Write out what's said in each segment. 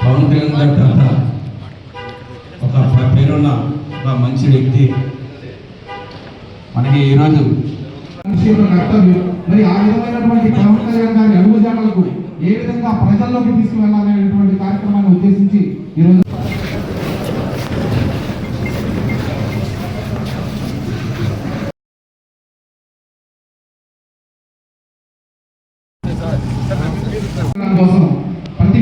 పవన్ కళ్యాణ్ గారి తర్వాత ఒక పేరున్న ఒక మంచి వ్యక్తి. మనకి ఈరోజు మరి ఆ విధమైనటువంటి పవన్ కళ్యాణ్ గారి అడుగుజాడలకు ఏ విధంగా ప్రజల్లోకి తీసుకువెళ్ళాలనేటువంటి కార్యక్రమాన్ని ఉద్దేశించి ఈరోజు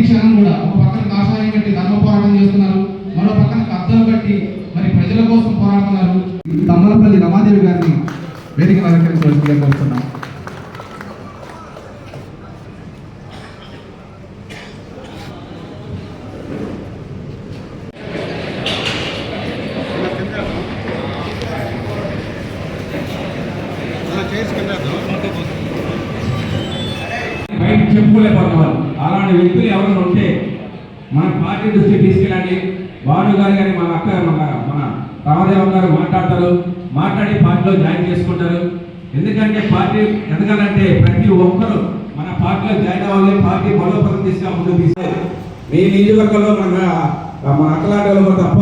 క్షణం కూడా ఒక పక్కన కాషాయం కట్టి ధర్మ పోరాటం చేస్తున్నారు మరో పక్కన కబ్జాలు కట్టి మరి ప్రజల కోసం పోరాడుతున్నారు. తమ్మలపల్లి రమాదేవి గారిని వేదిక అలంకరించవలసిందిగా కోరుతున్నాం. చెప్పుకోలేకపోతున్న. అలాంటి వ్యక్తులు ఎవరైనా ఉంటే మన పార్టీ దృష్టికి తీసుకెళ్ళండి. వాడు గారు కానీ మన అక్క మన మన రామదేవం గారు మాట్లాడతారు. మాట్లాడి పార్టీలో జాయిన్ చేసుకుంటారు. ఎందుకంటే పార్టీ ఎదగాలంటే ప్రతి ఒక్కరు మన పార్టీలో జాయిన్ అవ్వాలి పార్టీ బలోపతం తీసుకుని ముందుకు తీసుకెళ్ళాలి మీ నియోజకవర్గంలో మన మన అక్కలాంటి తప్ప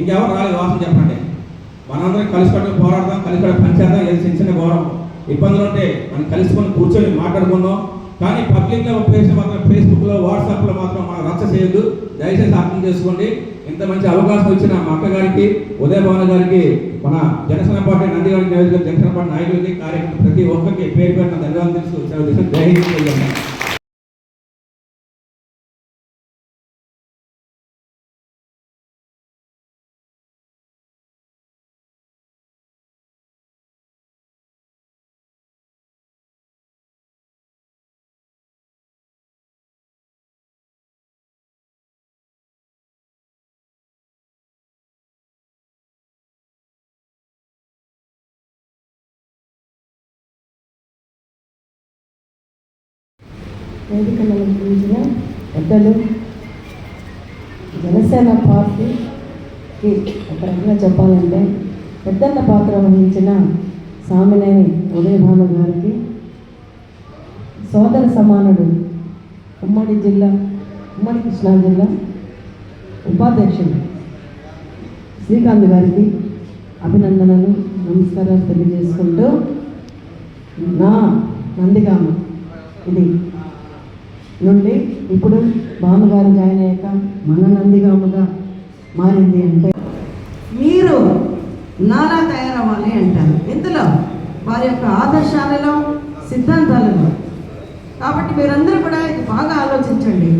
ఇంకెవరు రాలేదు వాసన చెప్పండి. మనందరం కలిసికట్టు పోరాడదాం కలిసికట్టు పనిచేద్దాం ఏది చిన్న చిన్న గౌరవం ఇబ్బందులు ఉంటే మనం కలుసుకొని కూర్చొని మాట్లాడుకుందాం. కానీ పబ్లిక్లో లో మాత్రం ఫేస్బుక్లో వాట్సాప్లో మాత్రం మనం రచ్చ చేయొద్దు. దయచేసి అర్థం చేసుకోండి. ఇంత మంచి అవకాశం ఇచ్చిన మా అక్క గారికి ఉదయ భవన్ గారికి మన జనసేన పార్టీ నందిగారి నియోజకవర్గ జనసేన పార్టీ నాయకులకి కార్యక్రమం ప్రతి ఒక్కరికి పేరు పెట్టిన ధన్యవాదాలు తెలుసు జై హింద్ వేదికను అలంకరించిన పెద్దలు జనసేన పార్టీకి ఒక రకంగా చెప్పాలంటే పెద్దన్న పాత్ర వహించిన సామినేని ఉదయభామ గారికి సోదర సమానుడు ఉమ్మడి జిల్లా ఉమ్మడి కృష్ణా జిల్లా ఉపాధ్యక్షుడు శ్రీకాంత్ గారికి అభినందనలు నమస్కారాలు తెలియజేసుకుంటూ నా నందిగామ. ఇది నుండి ఇప్పుడు భానుగారు జాయిన్ అయ్యాక మన నందిగాముగా మారింది అంటే మీరు నాలా తయారవ్వాలి అంటారు. ఇందులో వారి యొక్క ఆదర్శాలలో సిద్ధాంతాలలో. కాబట్టి మీరందరూ కూడా ఇది బాగా ఆలోచించండి.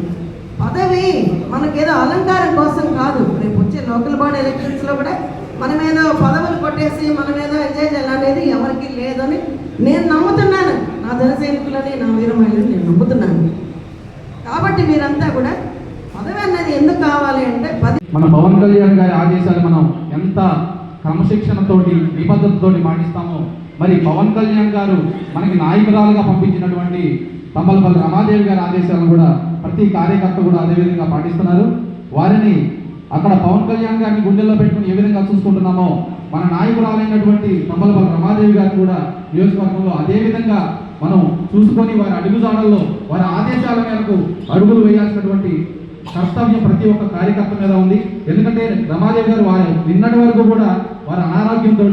పదవి మనకేదో అలంకారం కోసం కాదు. రేపు వచ్చే లోకల్ బాడీ ఎలక్షన్స్లో కూడా మనం ఏదో పదవులు కొట్టేసి మనం ఏదో ఎంజాయ్ చేయాలనేది ఎవరికి లేదని నేను నమ్ముతున్నాను. నా జనసైనికులని నా వీరమహిళని నేను నమ్ముతున్నాను. కాబట్టి మీరంతా కూడా పదవి అన్నది ఎందుకు కావాలి అంటే పది మన పవన్ కళ్యాణ్ గారి ఆదేశాలు మనం ఎంత క్రమశిక్షణతోటి నిబద్ధతతోటి పాటిస్తామో మరి పవన్ కళ్యాణ్ గారు మనకి నాయకురాలుగా పంపించినటువంటి తమ్మలపల్లి రమాదేవి గారి ఆదేశాలను కూడా ప్రతి కార్యకర్త కూడా అదేవిధంగా పాటిస్తున్నారు. వారిని అక్కడ పవన్ కళ్యాణ్ గారిని గుండెల్లో పెట్టుకుని ఏ విధంగా చూసుకుంటున్నామో మన నాయకురాలైనటువంటి తమ్మలపల్లి రమాదేవి గారు కూడా నియోజకవర్గంలో అదేవిధంగా మనం చూసుకొని వారి అడుగుజాడల్లో వారి ఆదేశాల మేరకు అడుగులు వేయాల్సినటువంటి కర్తవ్యం ప్రతి ఒక్క కార్యకర్త మీద ఉంది. ఎందుకంటే రమాదేవి గారు వారు నిన్నటి వరకు కూడా వారి అనారోగ్యంతో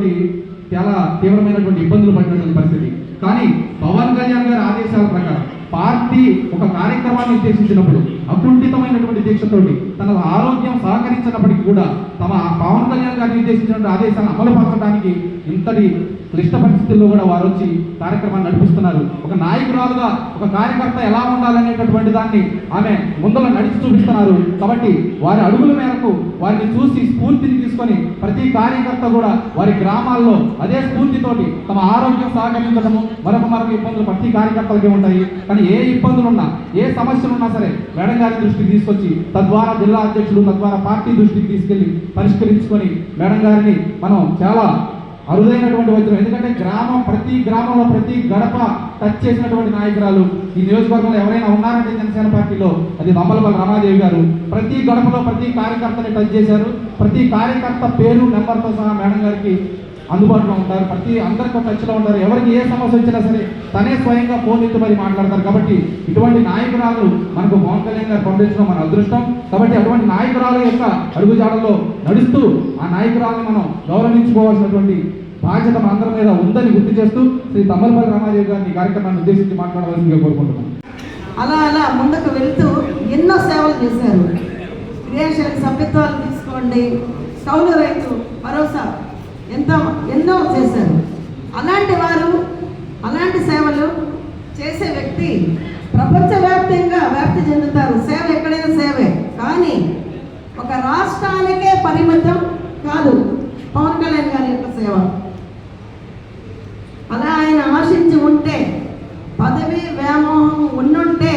చాలా తీవ్రమైనటువంటి ఇబ్బందులు పడినటువంటి పరిస్థితి. కానీ పవన్ కళ్యాణ్ గారి ఆదేశాల ప్రకారం పార్టీ ఒక కార్యక్రమాన్ని ఉద్దేశించినప్పుడు అకుంఠితమైనటువంటి దీక్షతోటి తన ఆరోగ్యం సహకరించినప్పటికీ కూడా తమ పవన్ కళ్యాణ్ గారిని ఉద్దేశించినటువంటి ఆదేశాలను అమలు పరచడానికి ఇంతటి క్లిష్ట పరిస్థితుల్లో కూడా వారు వచ్చి కార్యక్రమాన్ని నడిపిస్తున్నారు. ఒక నాయకురాలుగా ఒక కార్యకర్త ఎలా ఉండాలనేటటువంటి దాన్ని ఆమె ముందర నడిచి చూపిస్తున్నారు. కాబట్టి వారి అడుగుల మేరకు వారిని చూసి స్ఫూర్తిని తీసుకొని ప్రతి కార్యకర్త కూడా వారి గ్రామాల్లో అదే స్ఫూర్తితోటి తమ ఆరోగ్యం సహకరించడము మరొక మరొక ఇబ్బందులు ప్రతి కార్యకర్తలకి ఉంటాయి. కానీ ఏ ఇబ్బందులున్నా ఏ సమస్యలు ఉన్నా సరే మేడం గారి దృష్టికి తీసుకొచ్చి తద్వారా జిల్లా అధ్యక్షుడు తద్వారా పార్టీ దృష్టికి తీసుకెళ్ళి పరిష్కరించుకొని మేడం గారిని మనం చాలా అరుదైనటువంటి వజ్రం ఎందుకంటే గ్రామం ప్రతి గ్రామంలో ప్రతి గడప టచ్ చేసినటువంటి నాయకురాలు. ఈ నియోజకవర్గంలో ఎవరైనా ఉన్నారంటే జనసేన పార్టీలో అది బొమ్మలపల్లి రమాదేవి గారు. ప్రతి గడపలో ప్రతి కార్యకర్తని టచ్ చేశారు. ప్రతి కార్యకర్త పేరు నెంబర్తో సహా మేడం గారికి అందుబాటులో ఉంటారు. ప్రతి అందరితో టచ్లో ఉంటారు. ఎవరికి ఏ సమస్య వచ్చినా సరే తనే స్వయంగా ఫోన్ ఎత్తి మరి మాట్లాడతారు. కాబట్టి ఇటువంటి నాయకురాలు మనకు పవన్ కళ్యాణ్ గారు పంపించడం మన అదృష్టం. కాబట్టి అటువంటి నాయకురాల యొక్క అడుగుజాడల్లో నడుస్తూ ఆ నాయకురాలను మనం గౌరవించుకోవాల్సినటువంటి బాధ్యత మనందరి మీద ఉందని గుర్తు చేస్తూ శ్రీ తమ్మలపల్లి రామాదేవి గారిని కార్యక్రమాన్ని ఉద్దేశించి మాట్లాడవలసిందిగా కోరుకుంటున్నాను అలా అలా ముందుకు వెళ్తూ ఎన్నో సేవలు చేశారు. క్రియాశీలక సభ్యత్వాలు తీసుకోండి. కౌలు రైతు భరోసా. ఎంత ఎన్నో చేశారు. అలాంటి వారు అలాంటి సేవలు చేసే వ్యక్తి ప్రపంచవ్యాప్తంగా వ్యాప్తి చెందుతారు. సేవ ఎక్కడైనా సేవే. కానీ ఒక రాష్ట్రానికే పరిమితం కాదు పవన్ కళ్యాణ్ గారి యొక్క సేవ. అలా ఆయన ఆశించి ఉంటే పదవి వ్యామోహం ఉండుంటే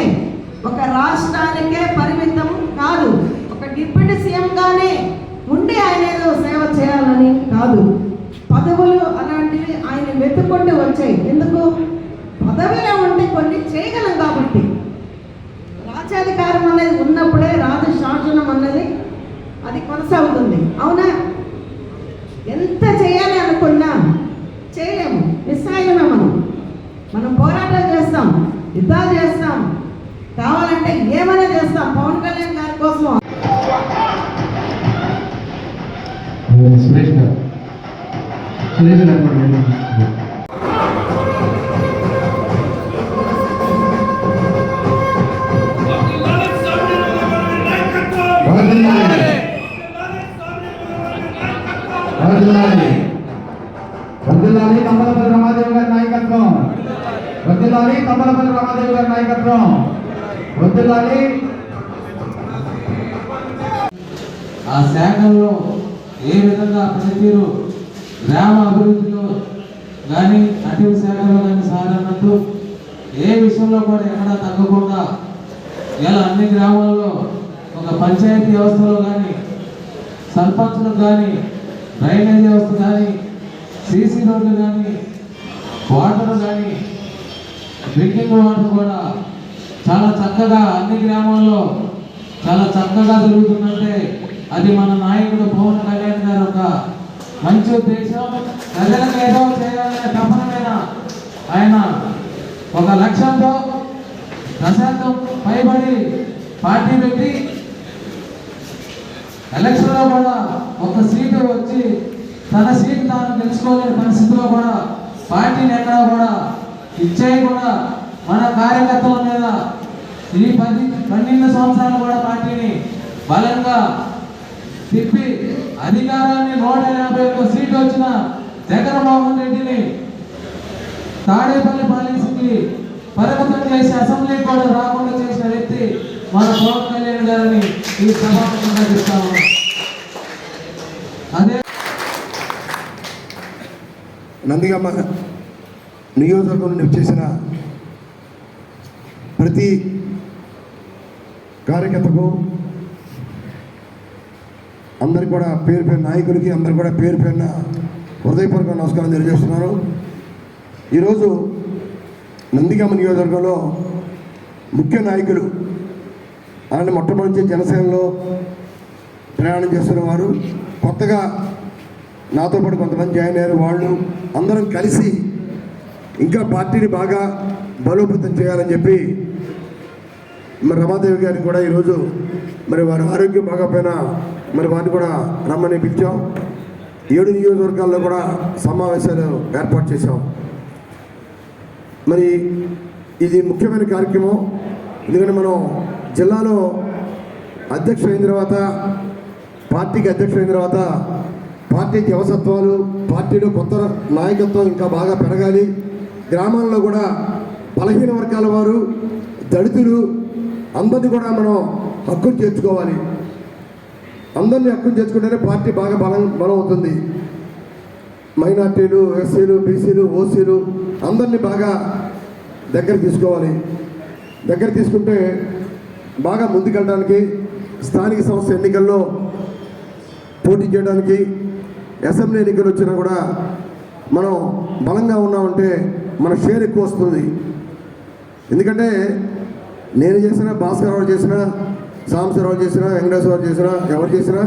ఒక రాష్ట్రానికే పరిమితం కాదు ఒక డిప్యూటీ సీఎంగానే ఉండి ఆయన ఏదో సేవ చేయాలని కాదు పదవులు అలాంటివి ఆయన వెతుక్కుంటూ వచ్చాయి ఎందుకు పదవిలో ఉండి కొన్ని చేయగలం కాబట్టి రాజ్యాధికారం అనేది ఉన్నప్పుడే రాజు శాసనం అన్నది అది ఉంది. అవునా? ఎంత చేయాలి అనుకున్నా చేయలేము. నిస్సాయమే మనం మనం పోరాటాలు చేస్తాం యుద్ధాలు చేస్తాం. కావాలంటే ఏమైనా చేస్తాం. పవన్ కళ్యాణ్ గారి కోసం సురేష్ గారు. సురేష్ గారు వర్ధిల్లాలి ఆ శాఖల్లో ఏ విధంగా పనితీరు గ్రామ అభివృద్ధిలో కానీ అటవీ శాఖలో కానీ సాగనట్టు ఏ విషయంలో కూడా ఎక్కడా తగ్గకుండా ఇలా అన్ని గ్రామాల్లో ఒక పంచాయతీ వ్యవస్థలో కానీ సర్పంచులకు కానీ డ్రైనేజ్ వ్యవస్థ కానీ సీసీ రోడ్లు కానీ వాటర్ కానీ డ్రింకింగ్ వాటర్ కూడా చాలా చక్కగా అన్ని గ్రామాల్లో చాలా చక్కగా జరుగుతుందంటే అది మన నాయకుడు పవన్ కళ్యాణ్ గారు ఒక మంచి ఉద్దేశం. ప్రజలకు ఏదో చేయాలనే తపన మీద ఆయన ఒక లక్ష్యంతో దశాబ్దం పైబడి పార్టీ పెట్టి ఎలక్షన్లో కూడా ఒక సీటు వచ్చి తన సీటు తాను తెలుసుకోలేని పరిస్థితిలో కూడా పార్టీని ఎక్కడా కూడా ఇచ్చేయకుండా మన కార్యకర్తల మీద ఈ పది పన్నెండు సంవత్సరాలు కూడా పార్టీని బలంగా తిప్పి అధికారాన్ని నూట ఎనభై ఒక్క సీట్లు వచ్చిన జగన్మోహన్ రెడ్డిని తాడేపల్లి పాలసీకి పరిమితం చేసి అసెంబ్లీ కూడా రాకుండా చేసిన వ్యక్తి మన పవన్ కళ్యాణ్ గారిని ఈ సభాముఖంగా చెప్తాము అదే నందిగమ్మ నియోజకవర్గం నుండి వచ్చేసిన ప్రతి కార్యకర్తకు అందరికి కూడా పేరు పేరు నాయకులకి అందరికి కూడా పేరు పేరున హృదయపూర్వక నమస్కారం తెలియజేస్తున్నాను ఈరోజు నందిగమ్మ నియోజకవర్గంలో ముఖ్య నాయకులు అలాంటి మొట్టమొదటి జనసేనలో ప్రయాణం చేస్తున్న వారు కొత్తగా నాతో పాటు కొంతమంది జాయిన్ అయ్యారు. వాళ్ళు అందరం కలిసి ఇంకా పార్టీని బాగా బలోపేతం చేయాలని చెప్పి మరి రమాదేవి గారికి కూడా ఈరోజు మరి వారి ఆరోగ్యం బాగపోయినా మరి వారిని కూడా రమ్మని పిలిచాం. ఏడు నియోజకవర్గాల్లో కూడా సమావేశాలు ఏర్పాటు చేశాం. మరి ఇది ముఖ్యమైన కార్యక్రమం. ఎందుకంటే మనం జిల్లాలో అధ్యక్ష అయిన తర్వాత పార్టీకి అధ్యక్ష అయిన తర్వాత పార్టీ జవసత్వాలు పార్టీలో కొత్త నాయకత్వం ఇంకా బాగా పెరగాలి. గ్రామాల్లో కూడా బలహీన వర్గాల వారు దళితులు అందరినీ కూడా మనం హక్కును చేర్చుకోవాలి. అందరినీ హక్కును చేర్చుకుంటేనే పార్టీ బాగా బలం బలం అవుతుంది మైనార్టీలు ఎస్సీలు బీసీలు ఓసీలు అందరినీ బాగా దగ్గర తీసుకోవాలి. దగ్గర తీసుకుంటే బాగా ముందుకెళ్ళడానికి స్థానిక సంస్థ ఎన్నికల్లో పోటీ చేయడానికి అసెంబ్లీ ఎన్నికలు వచ్చినా కూడా మనం బలంగా ఉన్నామంటే మన షేర్ ఎక్కువ వస్తుంది. ఎందుకంటే నేను చేసినా భాస్కరరావు చేసినా సాంబశివరావు చేసినా వెంకటేశ్వరరావు చేసినా ఎవరు చేసినా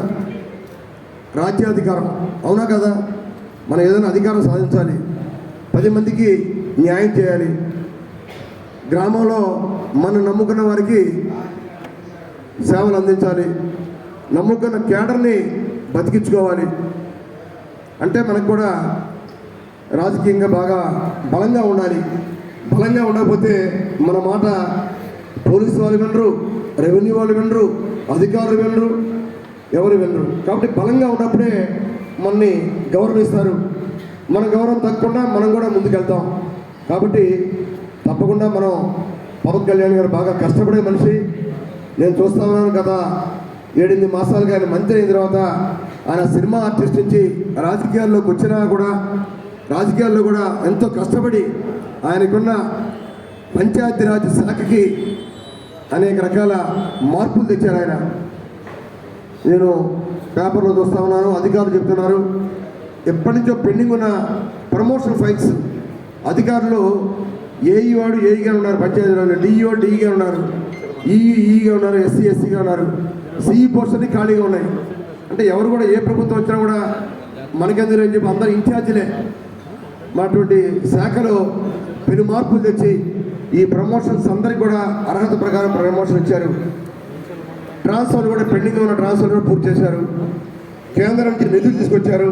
రాజ్యాధికారం. అవునా కదా? మనం ఏదైనా అధికారం సాధించాలి. పది మందికి న్యాయం చేయాలి. గ్రామంలో మనం నమ్ముకున్న వారికి సేవలు అందించాలి. నమ్ముకున్న కేడర్ని బతికించుకోవాలి. అంటే మనకు కూడా రాజకీయంగా బాగా బలంగా ఉండాలి. బలంగా ఉండకపోతే మన మాట పోలీసు వాళ్ళు వినరు రెవెన్యూ వాళ్ళు వినరు అధికారులు వినరు ఎవరు వినరు. కాబట్టి బలంగా ఉన్నప్పుడే మనని గౌరవిస్తారు. మన గౌరవం తగ్గకుండా మనం కూడా ముందుకెళ్తాం. కాబట్టి తప్పకుండా మనం పవన్ కళ్యాణ్ గారు బాగా కష్టపడే మనిషి. నేను చూస్తా ఉన్నాను గత ఏడెనిమిది మాసాలుగా ఆయన మంత్రి అయిన తర్వాత ఆయన సినిమా ఆర్టిస్ట్ నుంచి రాజకీయాల్లోకి వచ్చినా కూడా రాజకీయాల్లో కూడా ఎంతో కష్టపడి ఆయనకున్న పంచాయతీరాజ్ శాఖకి అనేక రకాల మార్పులు తెచ్చారు ఆయన. నేను పేపర్లో చూస్తా ఉన్నాను అధికారులు చెప్తున్నారు. ఎప్పటి నుంచో పెండింగ్ ఉన్న ప్రమోషన్ ఫైల్స్. అధికారులు ఏఈ వాడు ఏఈగా ఉన్నారు పంచాయతీరాజ్లో డిఈఓ డిఈగా ఉన్నారు. ఈఈ ఈగా ఉన్నారు ఎస్సీ ఎస్సీగా ఉన్నారు. సిఈ పోస్టులు ఖాళీగా ఉన్నాయి. అంటే ఎవరు కూడా ఏ ప్రభుత్వం వచ్చినా కూడా మనకెందుకు అని చెప్పి అందరు ఇన్ఛార్జీలే. మాటువంటి శాఖలో పెను మార్పులు తెచ్చి ఈ ప్రమోషన్స్ అందరికి కూడా అర్హత ప్రకారం ప్రమోషన్ ఇచ్చారు. ట్రాన్స్ఫర్ కూడా పెండింగ్ ఉన్న ట్రాన్స్ఫర్ కూడా పూర్తి చేశారు. కేంద్రం నుంచి నిధులు తీసుకొచ్చారు.